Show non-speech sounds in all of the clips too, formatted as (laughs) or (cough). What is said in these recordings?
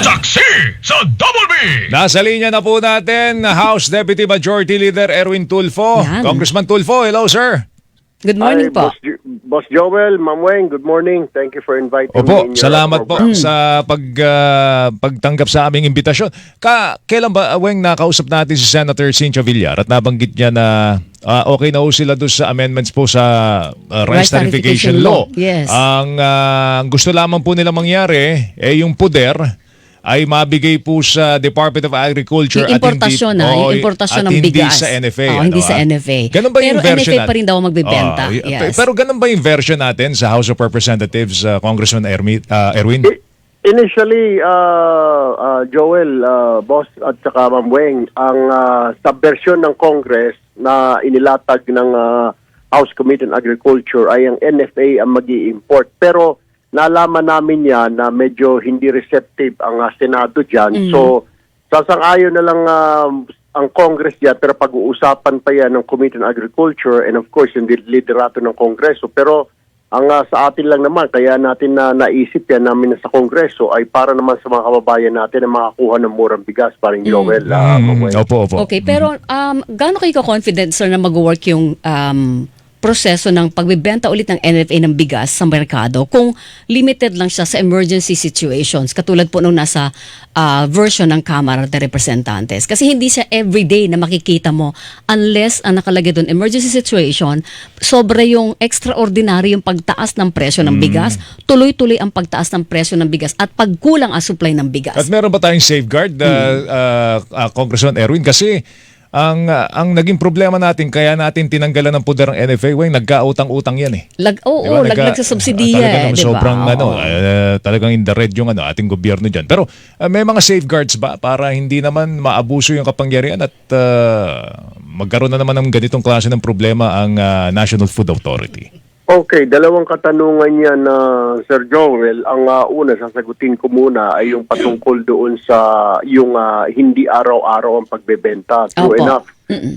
Saksi sa Double B! Nasa linya na po natin, House Deputy Majority Leader Erwin Tulfo. Yan. Congressman Tulfo, hello sir. Good morning Hi, po. Boss, Jo- Boss Joel, Ma'am Weng, good morning. Thank you for inviting me. Opo, in your salamat po program. sa pag ah, pagtanggap sa aming imbitasyon. Ka kailan ba Weng nakausap natin si Senator Cynthia Villar at nabanggit niya na ah, okay na ho sila doon sa amendments po sa ah, Rice, Rice Law. Law, yes. Ang ah, ang gusto lamang po nila mangyari eh yung poder ay mabigay po sa Department of Agriculture at importasyon hindi, na, Oo, yung importasyon at ng hindi bigas. sa NFA. Hindi ano, sa ah? NFA. Ganun ba yung Pero version NFA pa rin daw magbebenta. Oo, y- Yes. Pero ganun ba yung version natin sa House of Representatives, uh, Congressman Ermi, uh, Erwin? I- Initially, uh, uh, Joel, uh, Boss at saka Ma'am Weng, ang uh, subversion ng Congress na inilatag ng uh, House Committee on Agriculture ay ang NFA ang mag import Pero nalaman namin yan na medyo hindi receptive ang uh, Senado dyan. So, sasang-ayon na lang uh, ang Congress dyan pero pag-uusapan pa yan ng Committee on Agriculture and of course yung liderato ng Kongreso. Pero ang ah, sa atin lang naman, kaya natin na naisip yan namin na sa Kongreso ay para naman sa mga kababayan natin na makakuha ng murang bigas, parang Joel. ah, Mm, opo, opo. Okay, pero um, gaano kayo ka-confident, sir, na mag-work yung um, proseso ng pagbibenta ulit ng NFA ng bigas sa merkado kung limited lang siya sa emergency situations, katulad po nung nasa ah, version ng Kamara de Representantes. Kasi hindi siya everyday na makikita mo unless ang nakalagay doon, emergency situation, sobra yung extraordinary yung pagtaas ng presyo ng bigas, tuloy-tuloy ang pagtaas ng presyo ng bigas at pagkulang ang supply ng bigas. At meron ba tayong safeguard, uh, uh, uh, Congressman Erwin? Kasi ang uh, ang naging problema natin, kaya natin tinanggalan ng poder ng NFA, Weng, nagkautang-utang yan eh. Lag, oo, Di ba? laglag Nagka- sa subsidiya talaga eh, naman di ba? Sobrang ano, uh, talagang in the red yung ano, ating gobyerno dyan. Pero uh, may mga safeguards ba para hindi naman maabuso yung kapangyarihan at uh, magkaroon na naman ng ganitong klase ng problema ang uh, National Food Authority? Okay, dalawang katanungan yan na Sir Joel. Ang ah, una, sasagutin ko muna ay yung patungkol doon sa yung ah, hindi araw-araw ang pagbebenta. True Opo. enough.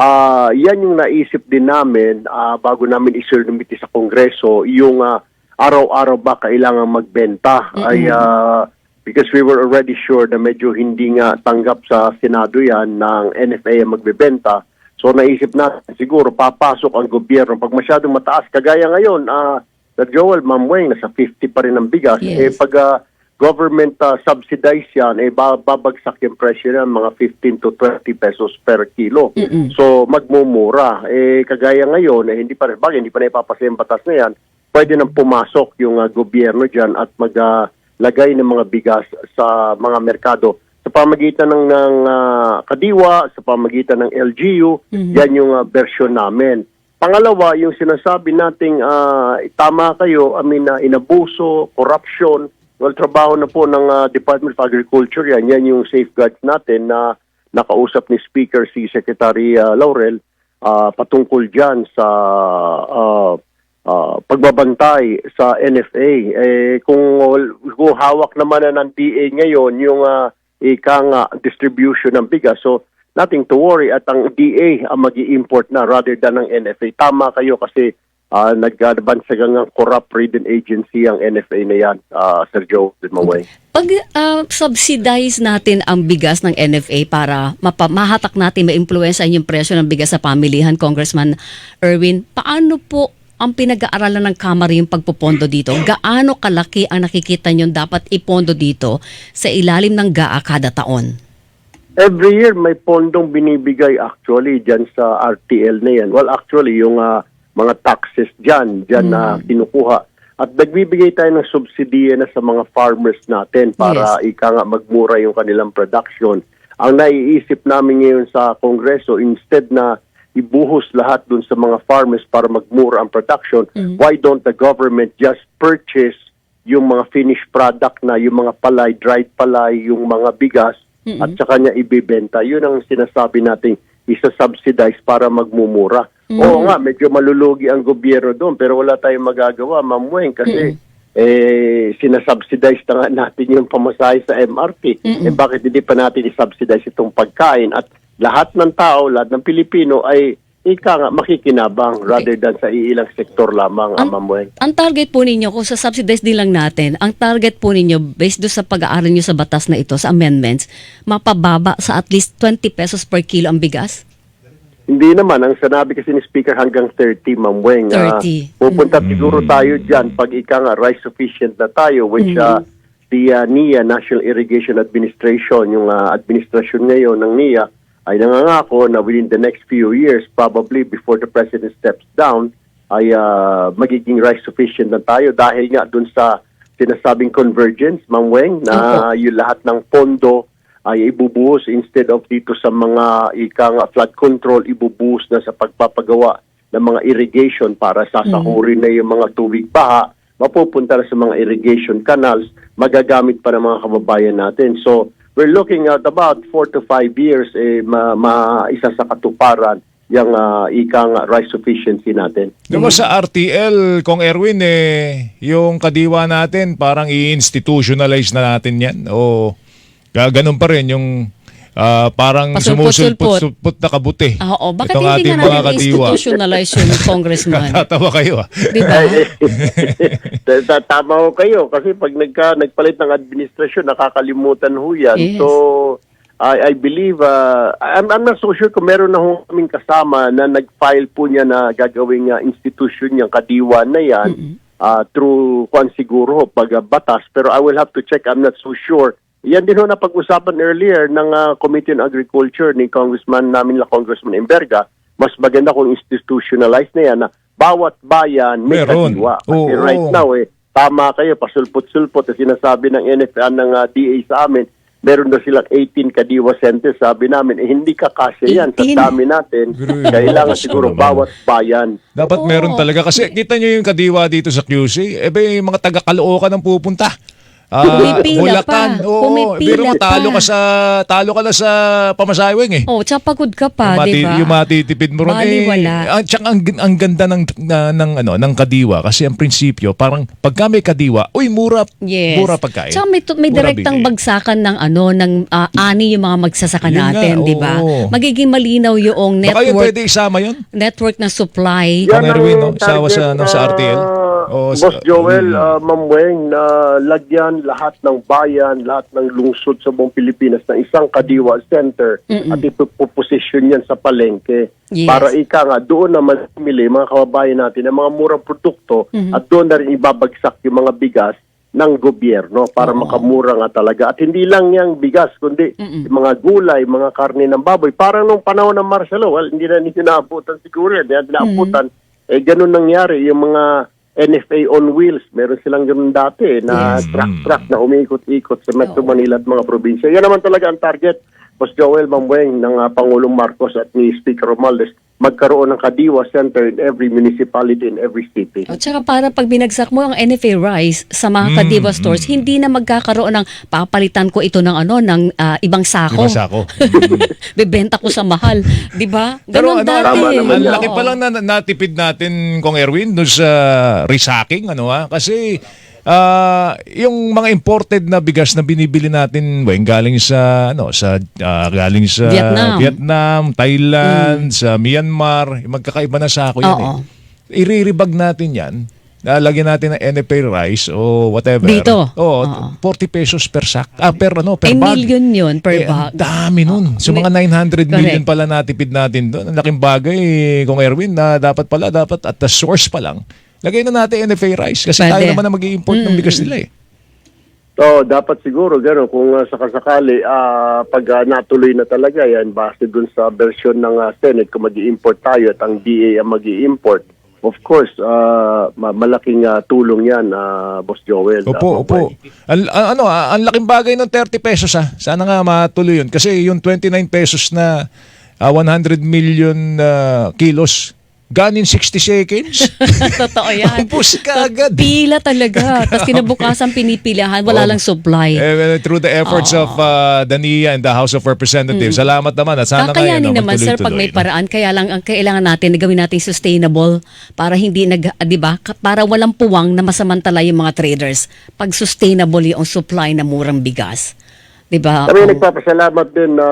Ah, yan yung naisip din namin ah, bago namin isurumiti sa Kongreso, yung ah, araw-araw ba kailangan magbenta. Ay ah, because we were already sure na medyo hindi nga tanggap sa Senado yan ng NFA ang magbebenta. So naisip natin, siguro papasok ang gobyerno. Pag masyadong mataas, kagaya ngayon, ah Sir Joel, Ma'am Weng, nasa 50 pa rin ang bigas. Eh Yes. pag ah, government ah, subsidize yan, eh ba- babagsak yung presyo yan, mga 15 to 20 pesos per kilo. So magmumura. Eh kagaya ngayon, eh, hindi pa rin, bagay, hindi pa na ipapasa yung batas na yan, pwede nang pumasok yung ah, gobyerno dyan at maglagay ng mga bigas sa mga merkado sa pamagitan ng, ng ah, Kadiwa, sa pamagitan ng LGU, yan yung ah, version namin. Pangalawa, yung sinasabi nating ah, tama kayo, I mean, ah, inabuso, corruption, well, trabaho na po ng ah, Department of Agriculture yan. Yan yung safeguards natin na nakausap ni Speaker si Secretary ah, Laurel ah, patungkol dyan sa ah, ah, pagbabantay sa NFA. Eh, kung, kung hawak naman na ng DA ngayon yung uh, ika nga distribution ng bigas, so nothing to worry at ang DA ang mag import na rather than ng NFA. Tama kayo kasi uh, nagbansagang ng corrupt-ridden agency ang NFA na yan, ah, Sir Joe Maway. Pag ah, subsidize natin ang bigas ng NFA para mahatak natin, ma-influensa yung presyo ng bigas sa pamilihan, Congressman Erwin, paano po ang pinag-aaralan ng Kamara yung pagpopondo dito? Gaano kalaki ang nakikita nyo dapat ipondo dito sa ilalim ng GAA kada taon? Every year may pondong binibigay actually dyan sa RTL na yan. Well, actually, yung ah, mga taxes dyan, dyan na kinukuha. At nagbibigay tayo ng subsidiya na sa mga farmers natin para ika nga magmura yung kanilang production. Ang naiisip namin ngayon sa Kongreso, instead na ibuhos lahat dun sa mga farmers para magmura ang production, why don't the government just purchase yung mga finished product na, yung mga palay, dried palay, yung mga bigas, at saka niya ibibenta. Yun ang sinasabi natin isa-subsidize para magmumura. Oo nga, medyo malulugi ang gobyerno doon, pero wala tayong magagawa, Ma'am Weng, kasi eh, sinasubsidize na nga natin yung pamasahe sa MRT. Eh bakit hindi pa natin isubsidize itong pagkain? At lahat ng tao, lahat ng Pilipino ay ika nga makikinabang rather than sa iilang sektor lamang, Ang- Weng. Ang target po ninyo, kung sa subsidize din lang natin, ang target po ninyo, based do sa pag-aaral nyo sa batas na ito, sa amendments, mapababa sa at least 20 pesos per kilo ang bigas? Hindi naman. Ang sinabi kasi ni Speaker hanggang 30, Ma'am Weng. Ah, 30. pupunta siguro tayo dyan pag ika nga rice sufficient na tayo, which ah, the ah, NIA, National Irrigation Administration, yung ah, administrasyon ngayon ng NIA, ay nangangako na within the next few years, probably before the President steps down, ay ah, magiging rice sufficient na tayo dahil nga dun sa sinasabing convergence, Ma'am Weng, na yung lahat ng pondo ay ibubuhos instead of dito sa mga ika nga flood control, ibubuhos na sa pagpapagawa ng mga irrigation para sasahurin na yung mga tubig. Baha, mapupunta na sa mga irrigation canals, magagamit pa ng mga kababayan natin. So, we're looking at about 4 to 5 years eh, ma, ma- isa sa katuparan yung ah, ika nga rice sufficiency natin. Di ba sa RTL, kung Erwin, eh, yung kadiwa natin, parang i-institutionalize na natin yan? O ga- ganun pa rin yung ah, parang sumusulput-sulput na kabuti. Ah, Oo, bakit Itong hindi ating nga mga natin kadiwa. institutionalize yung (laughs) congressman? Tatawa kayo ah. Di ba? (laughs) Ta- ta- Tama ho kayo kasi pag nagka, nagpalit ng administrasyon, nakakalimutan ho yan. Yes. So, I, I believe, uh, I'm, I'm not so sure kung meron na ho kaming kasama na nag-file po niya na gagawing uh, institution niyang kadiwan na yan uh, through kwan siguro pag uh, batas. Pero I will have to check, I'm not so sure. Yan din ho na pag-usapan earlier ng uh, Committee on Agriculture ni Congressman namin la Congressman Imberga. Mas maganda kung institutionalize na yan na bawat bayan may Meron. kadiwa. Kasi Oo. right now, eh, tama kayo, pasulpot-sulpot. At sinasabi ng NFA ng uh, DA sa amin, meron daw silang 18 kadiwa centers. Sabi namin, eh, hindi kakasya yan sa 18? dami natin. Grabe. Kailangan siguro naman. bawat bayan. Dapat Oo. meron talaga. Kasi kita nyo yung kadiwa dito sa QC, eh ba yung mga taga-Caloocan ang pupunta. Ah, Pumipila Bulacan. pa. Oo, Pumipila biro mo, talo pa. ka sa, talo ka na sa pamasaywing eh. Oh, tsaka pagod ka pa, di ba? Yung matitipid mo ron. Baliwala. Eh, ang, tsaka ang, ang ganda ng, na, ng, ano, ng kadiwa kasi ang prinsipyo, parang pagka may kadiwa, uy, mura, Yes. mura pagkain. Tsaka may, tu- may Mura direktang bagsakan ng ano, ng ah, ani yung mga magsasaka Yun nga, natin, di ba? oo. Magiging malinaw yung Baka yun network, pwede isama yun? network na supply. Yan Erwin, ang no? Sawa sa- no, sa RTL? ah, O Boss Joel, Mm. uh, Ma'am Weng, na lagyan lahat ng bayan, lahat ng lungsod sa buong Pilipinas ng isang kadiwa center at ipoposisyon yan sa palengke Yes. para ika nga doon naman pumili mga kababayan natin ng mga murang produkto Mm-hmm. at doon na rin ibabagsak yung mga bigas ng gobyerno para makamura nga talaga. At hindi lang yung bigas, kundi yung mga gulay, mga karne ng baboy. Parang nung panahon ng Marcelo, well, hindi na ninyo naabutan siguro yan. Hindi na naabutan. Eh, ganun nangyari. Yung mga NFA on wheels, meron silang ganun dati na truck-truck na umiikot-ikot sa Metro Manila at mga probinsya. Yan naman talaga ang target, Boss Joel Mambueng ng ah, Pangulong Marcos at ni Speaker Romualdez, magkaroon ng Kadiwa Center in every municipality, in every city. At saka para pag binagsak mo ang NFA rice sa mga Mm, Kadiva stores, hindi na magkakaroon ng papalitan ko ito ng ano ng ah, ibang sako. Ibang sako. (laughs) Bebenta ko sa mahal, 'di ba? Pero Ganon ano, dati. Tama naman ang laki pa lang na natipid natin kung Erwin doon sa resacking ano ha kasi ah, yung mga imported na bigas na binibili natin weng galing sa ano sa ah, galing sa Vietnam. Vietnam, Thailand, sa Myanmar, magkakaiba na sako yan Oo. eh. Iriribag natin yan. Lalagyan natin ng NFA rice o whatever. Dito? Oo, Oo. 40 pesos per sack. Ah, per ano, per Ay, bag. million yun per Eh, bag. Ang dami nun. So May- mga 900 million Correct. pala natipid natin doon. Ang laking bagay, kung Erwin, na dapat pala, dapat at the source pa lang, lagay na natin NFA rice. Kasi Pwede. tayo naman na mag import ng bigas nila eh. So, dapat siguro gano'n kung uh, sakasakali ah, pag ah, natuloy na talaga yan base dun sa version ng ah, Senate kung mag import tayo at ang DA ang mag import of course, ma- malaking ah, tulong yan, ah, Boss Joel. Opo, Ah, opo. Ang, ang- ano, ah, ang laking bagay ng 30 pesos ha. Sana nga matuloy yun. Kasi yung 29 pesos na ah, 100 million ah, kilos, gone in 60 seconds. (laughs) Totoo yan. Ubus ka agad. Pila talaga. Tapos kinabukasan pinipilahan, wala Oh. lang supply. Eh, through the efforts of uh, the NIA and the House of Representatives. Salamat naman at sana Kakayanin yan, no, naman sir pag may paraan kaya lang ang kailangan natin na gawin natin sustainable para hindi nag ah, 'di ba para walang puwang na masamantala yung mga traders pag sustainable yung supply na murang bigas. 'Di ba? Kami Oo. nagpapasalamat din na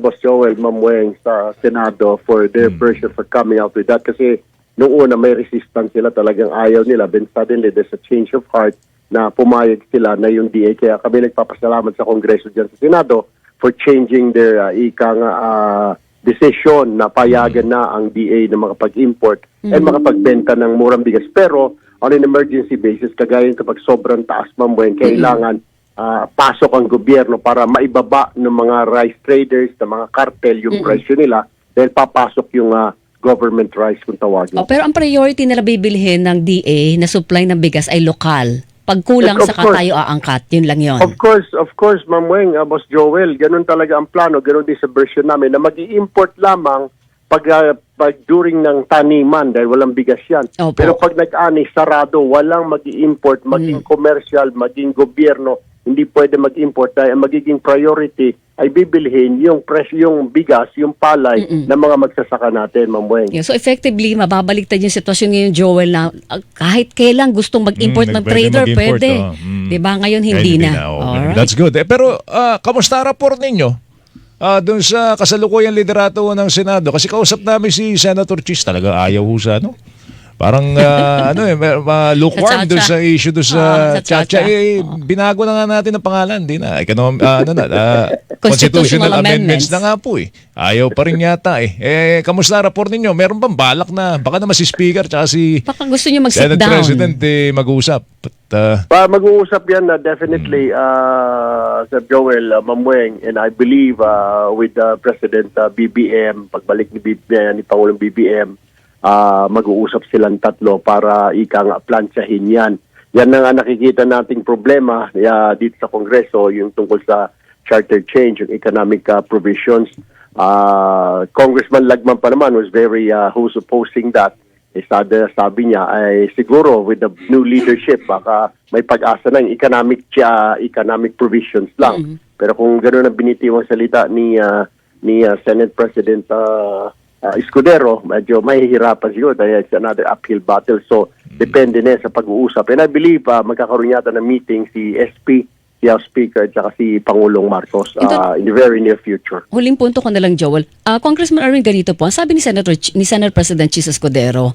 Boss Joel Mamueng sa Senado for their version for coming out with that. Kasi nung una may resistance sila. Talagang ayaw nila. Then suddenly there's a change of heart na pumayag sila na yung DA kaya kami nagpapasalamat sa Kongreso dyan sa Senado for changing their uh, ika nga uh, decision na payagan na ang DA na makapag-import and makapagbenta ng murang bigas. Pero on an emergency basis kagaya kapag sobrang taas mamueng kailangan ah, pasok ang gobyerno para maibaba ng mga rice traders, ng mga cartel yung presyo nila dahil papasok yung ah, government rice kung tawagin. Oh, pero ang priority nila bibilhin ng DA na supply ng bigas ay lokal. Pag kulang Yes, of sa course. tayo aangkat, yun lang yun. Of course, of course, Ma'am Weng, ah, Boss Joel, ganun talaga ang plano, ganun din sa version namin na mag import lamang pag, ah, pag during ng taniman dahil walang bigas yan. Opo. Pero pag nag-ani, sarado, walang mag import maging commercial, maging gobyerno, hindi pwede mag-import dahil ang magiging priority ay bibilhin yung presyo, yung bigas, yung palay ng mga magsasaka natin, Ma'am Weng. Yeah, so effectively, mababaliktad yung sitwasyon ngayon, Joel, na uh, kahit kailan gustong mag-import Mm, ng pwede trader, mag-import, pwede. oh. Mm. Di ba? Ngayon, hindi, na. oh. Alright. That's good. Eh, pero ah, kamusta ang report ninyo? Ah, doon sa kasalukuyang liderato ng Senado kasi kausap namin si Senator Chis talaga ayaw ho sa ano. Parang (laughs) ah, ano eh ma- lukewarm Sa doon sa issue doon sa, Ah, sa Chacha. Chacha. Eh, binago na nga natin ang pangalan, di na. Economic, ah, ano na, ah, (laughs) constitutional Constitutional amendments. amendments. na nga po eh. Ayaw pa rin yata eh. Eh, kamusta ang report ninyo? Meron bang balak na, baka naman si Speaker tsaka si Baka gusto nyo mag-sit Senate down. President eh, mag-uusap. But, ah, Pa mag-uusap yan na definitely uh, Sir Joel uh, Mamueng and I believe uh, with uh, President uh, BBM pagbalik ni BBM ni Pangulong BBM uh, mag-uusap silang tatlo para ika nga plansyahin yan. Yan na nga nakikita nating problema uh, dito sa Kongreso yung tungkol sa charter change, yung economic uh, provisions. Uh, Congressman Lagman pa naman was very uh, who's opposing that eh, sabi, sabi niya ay siguro with the new leadership baka may pag-asa na yung economic uh, economic provisions lang. Pero kung gano'n ang binitiwang salita ni uh, ni uh, Senate President uh, uh, Escudero, medyo mahihirapan siguro dahil it's another uphill battle. So depende na sa pag-uusap. And I believe uh, magkakaroon yata ng meeting si SP, si House Speaker at saka si Pangulong Marcos uh, in the very near future. Huling punto ko na lang, Joel. Ah, Congressman Arvin, ganito po. Sabi ni Senator ni Senate President Chis Escudero,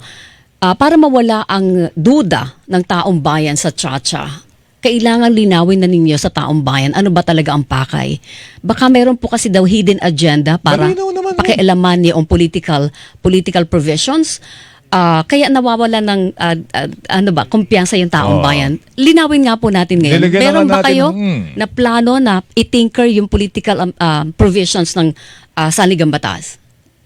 ah, para mawala ang duda ng taong bayan sa Chacha, kailangan linawin na ninyo sa taong bayan ano ba talaga ang pakay. Baka meron po kasi daw hidden agenda para pakialaman niyo ang political political provisions. Ah, kaya nawawala ng ah, ah, ano ba kumpiyansa yung taong Oo. bayan. Linawin nga po natin ngayon. Na Meron ba natin, kayo hmm. na plano na itinker yung political um, ah, provisions ng uh, saligang batas?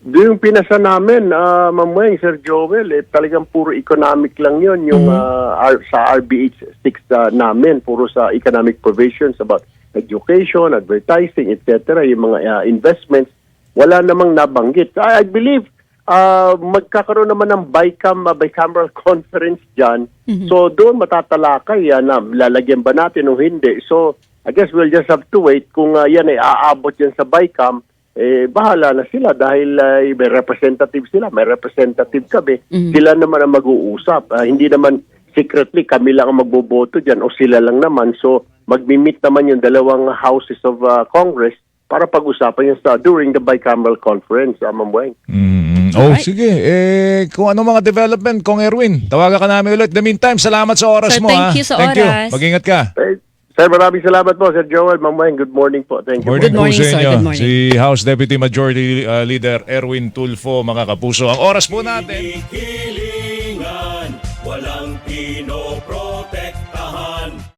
Yung pinasa namin, uh, Ma'am Weng, Sir Joel, eh, talagang puro economic lang yun. Yung ah, R- sa RBH 6 ah, namin, puro sa economic provisions about education, advertising, etc. Yung mga ah, investments, wala namang nabanggit. I, I believe ah, magkakaroon naman ng BICAM, ah, bicameral (laughs) conference dyan. So doon matatalakay yan na lalagyan ba natin o hindi. So I guess we'll just have to wait kung ah, yan ay aabot yan sa BICAM eh bahala na sila dahil uh, may representative sila, may representative kami. Sila naman ang mag-uusap. Ah, hindi naman secretly kami lang ang magboboto diyan o sila lang naman. So magmi-meet naman yung dalawang houses of uh, Congress para pag-usapan yung sa during the bicameral conference, uh, Ma'am Weng. Mm, oh, Alright. sige. Eh, kung ano mga development, Kong Erwin, tawagan ka namin ulit. The meantime, salamat sa oras Sir, mo. thank ha? you sa thank oras. You. Mag-ingat ka. Eh, sir, maraming salamat po, Sir Joel. Ma'am Weng, good morning po. Thank you. Good morning, po sa sir. inyo. Good morning. Si House Deputy Majority uh, Leader Erwin Tulfo, mga kapuso. Ang oras po natin. Kikilig